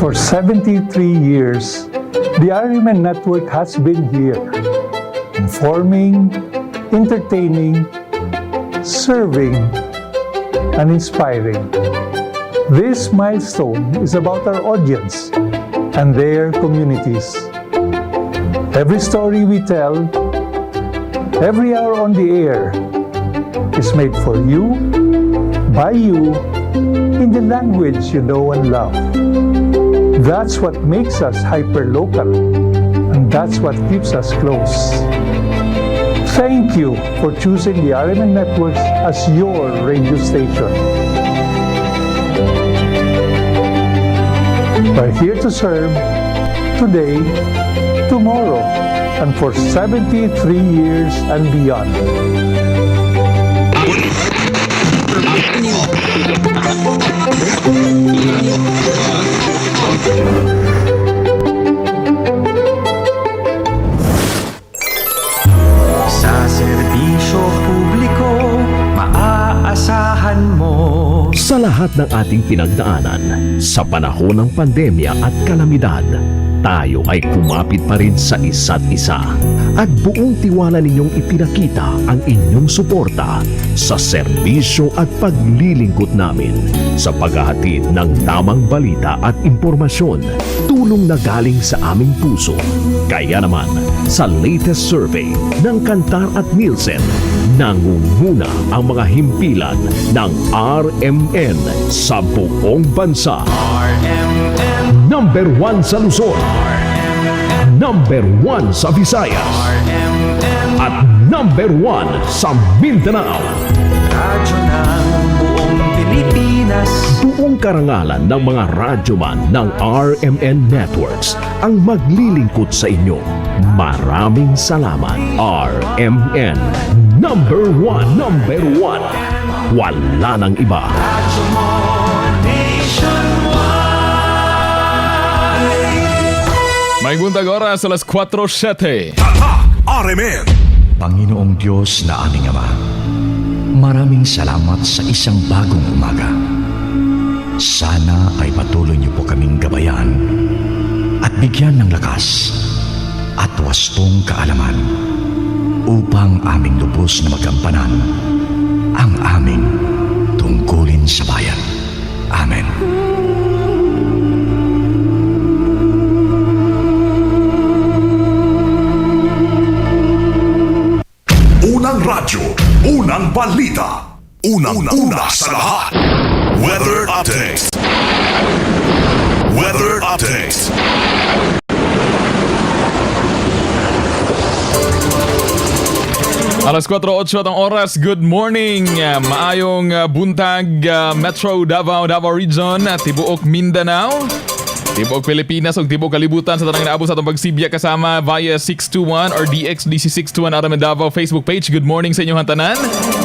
For 73 years, the RMN Network has been here, informing, entertaining, serving, and inspiring. This milestone is about our audience and their communities. Every story we tell, every hour on the air, is made for you, by you, in the language you know and love. That's what makes us hyper-local, and that's what keeps us close. Thank you for choosing the RMN Networks as your radio station. We're here to serve today, tomorrow, and for 73 years and beyond. Lahat ng ating pinagdaanan, sa panahon ng pandemya at kalamidad, tayo ay kumapit pa rin sa isa't isa at buong tiwala ninyong ipinakita ang inyong suporta sa serbisyo at paglilingkod namin sa paghahatid ng tamang balita at impormasyon tulong na galing sa aming puso. Kaya naman, sa latest survey ng Kantar at Nielsen, nangunguna ang mga himpilan ng RMN sa buong bansa. RMN, Number 1 sa Luzon, Number 1 sa Visayas, at Number 1 sa Mindanao. Radyo ng buong Pilipinas Buong karangalan ng mga radyoman ng RMN Networks ang maglilingkod sa inyo. Maraming salamat. RMN Number 1, Number 1. Wala nang iba. Radyo mo buntag oras alas 4.07. Tatak RMN Panginoong Diyos na aming Ama, maraming salamat sa isang bagong umaga. Sana ay patuloy niyo po kaming gabayan at bigyan ng lakas at wastong kaalaman upang aming lubos na magampanan ang aming tungkulin balita, unang una, sa lahat. Weather update. Weather update. Alas 4.08 ang oras. Good morning. Uh, Maayong uh, buntag uh, Metro Davao, Davao Region, at Tibuok Mindanao. Tibuok Pilipinas ug Tibuok Kalibutan sa tanang naabot sa atong pagsibya kasama via 621 or DXDC621 Aramen Davao Facebook page. Good morning sa inyong tanan.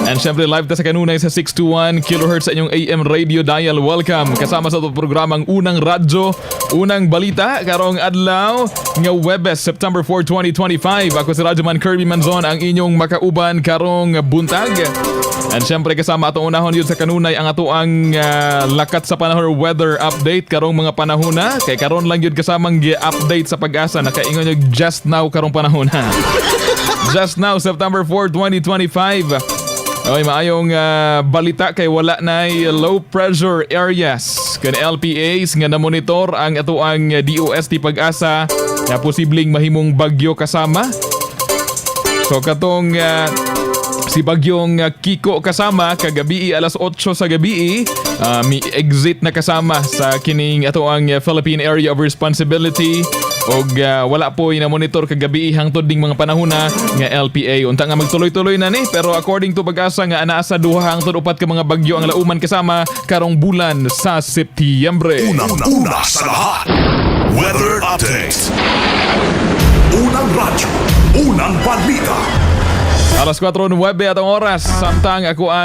And syempre live ta sa kanunay sa 621 kHz sa inyong AM radio dial. Welcome kasama sa itong programang Unang Radyo, Unang Balita karong adlaw nga Webes September 4, 2025. Ako si Radyoman Kirby Manzon ang inyong makauban karong buntag. And syempre kasama atong unahon yun sa kanunay ang ato ang ah, lakat sa panahon weather update karong mga panahona. Kay karon lang yun kasamang gi-update sa pag-asa na kaingon yung just now karong panahona. just now September 4, 2025. Oy, maayong ah, balita kay wala na low pressure areas kan LPAs nga na-monitor ang ato ang DOST pag-asa na posibleng mahimong bagyo kasama. So katong ah, si Bagyong uh, Kiko kasama kagabi alas 8 sa gabi uh, mi exit na kasama sa kining ato ang uh, Philippine Area of Responsibility og uh, wala po ina monitor kagabi hangtod ding mga panahona nga LPA unta nga magtuloy-tuloy na ni pero according to pag-asa nga anaa sa duha hangtod upat ka mga bagyo ang lauman kasama karong bulan sa Setyembre. Unang una, sa lahat. Weather update. Unang radyo, unang balita. Alas 4.09 atong oras. Samtang ako ang